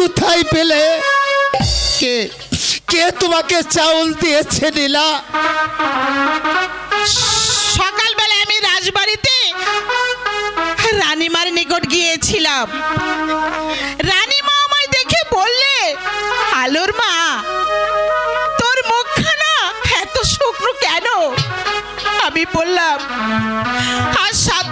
কোথায় পেলে? কে কে তোমাকে চাউল দিয়েছে নীলা? সকালবেলা আমি রাজবাড়িতে রানীমার নিকট গিয়েছিলাম। রানীমা আমায় দেখে বললে, আলোর মা, তোর মুখখানা এত শুকনো কেন? আমি বললাম, আর সাত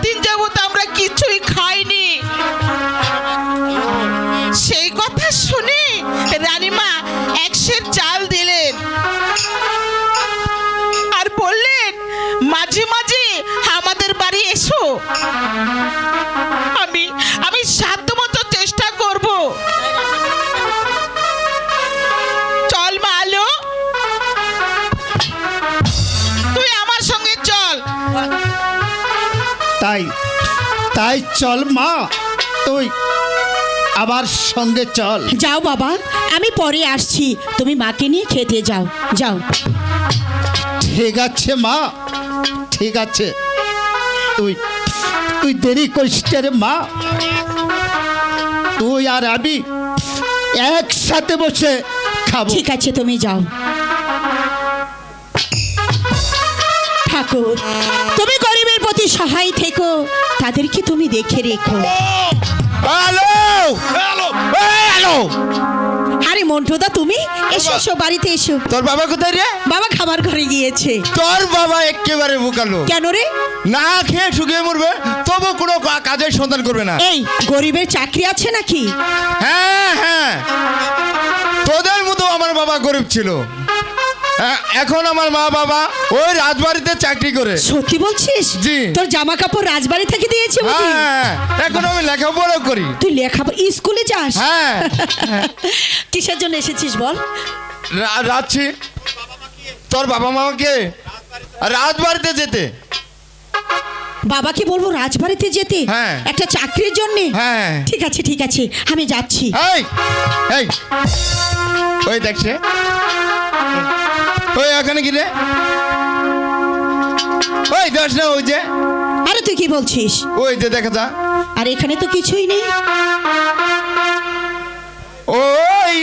আমি আমি সাধ্যমতো চেষ্টা করব। চল মা আলো। তুই আমার সঙ্গে চল। তাই তাই চল মা। তুই আমার সঙ্গে চল। যাও বাবা আমি পরে আসছি। তুমি মাকে নিয়ে খেতে যাও। যাও। ঠিক আছে মা ঠিক আছে। তুই তুই দেরি করিস রে মা? তুই আর আমি একসাথে বসে খাব। ঠিক আছে তুমি যাও। ঠাকুর তুমি গরিবের প্রতি সহায় থেকো। তাদেরকে তুমি দেখে রেখো। আরে মন্টুদা তুমি এসো এসো বাড়িতে এসো। তোর বাবা কোথায় রে? বাবা খাবার ঘরে গিয়েছে। তোর বাবা একেবারে বুকালো কেন রে? না খেয়ে শুকিয়ে মরবে তবু কোনো কাজের সন্ধান করবে না। এই গরিবের চাকরি আছে নাকি? হ্যাঁ হ্যাঁ। তোদের মতো আমার বাবা গরিব ছিল। হ্যাঁ, এখন আমার মা বাবা ওই রাজবাড়িতে চাকরি করে। সত্যি বলছিস? জি। তোর জামা কাপড় রাজবাড়ি থেকে দিয়েছে? হ্যাঁ আমি লেখাপড়া করি। তুই লেখা স্কুলে যাস? হ্যাঁ। কিসের জন্য এসেছিস বল? রা- যাচ্ছি তোর বাবা মাকে রাজবাড়িতে যেতে। বাবাকে বলব রাজবাড়িতে যেতে? হ্যাঁ। একটা চাকরির জন্য? হ্যাঁ। ঠিক আছে ঠিক আছে আমি যাচ্ছি। ওই দেখছে ওই এখানে কি রে? ওই দেখ না ওই যে। আরে তুই কি বলছিস? ওই যে দেখা যা। আর এখানে তো কিছুই নেই। ওই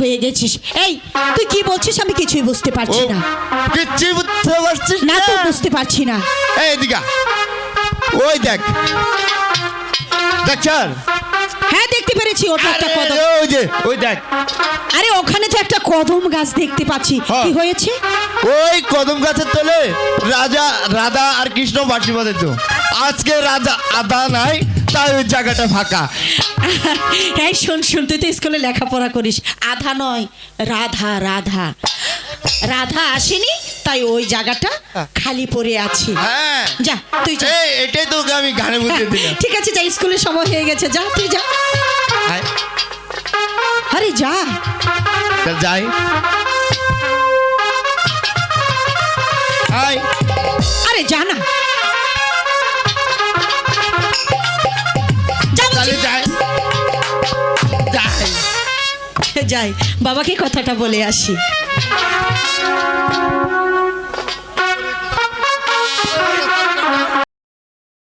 হয়ে গেছিস। এই তুই কি বলছিস? আমি কিছুই বুঝতে পারছি না। কিচ্ছু বুঝতে পারছিস না তো বুঝতে পারছি না। এই দিকা ওই দেখ। হ্যাঁ দেখতে পেরেছি ওটা একটা কদম। ওই যে ওই দেখ। আরে ওখানে তো একটা কদম গাছ দেখতে পাচ্ছি। হ্যাঁ। কি হয়েছে? ওই কদম গাছের তলে রাজা রাধা আর কৃষ্ণ বাসি বাজাইতো আজকে রাজা আদা নাই তাই ওই জায়গাটা ফাঁকা। এই শোন শোন তুই তো স্কুলে লেখাপড়া করিস। আধা নয় রাধা রাধা। রাধা আসেনি তাই ওই জায়গাটা খালি পড়ে আছে। হ্যাঁ। যা তুই যা। এই এটাই তো আমি গানে বুঝিয়ে দিলাম। ঠিক আছে যা স্কুলের সময় হয়ে গেছে যা তুই যা। আরে যা। যাই। আয় সাথে যাই। বাবাকে কথাটা বলে আসি।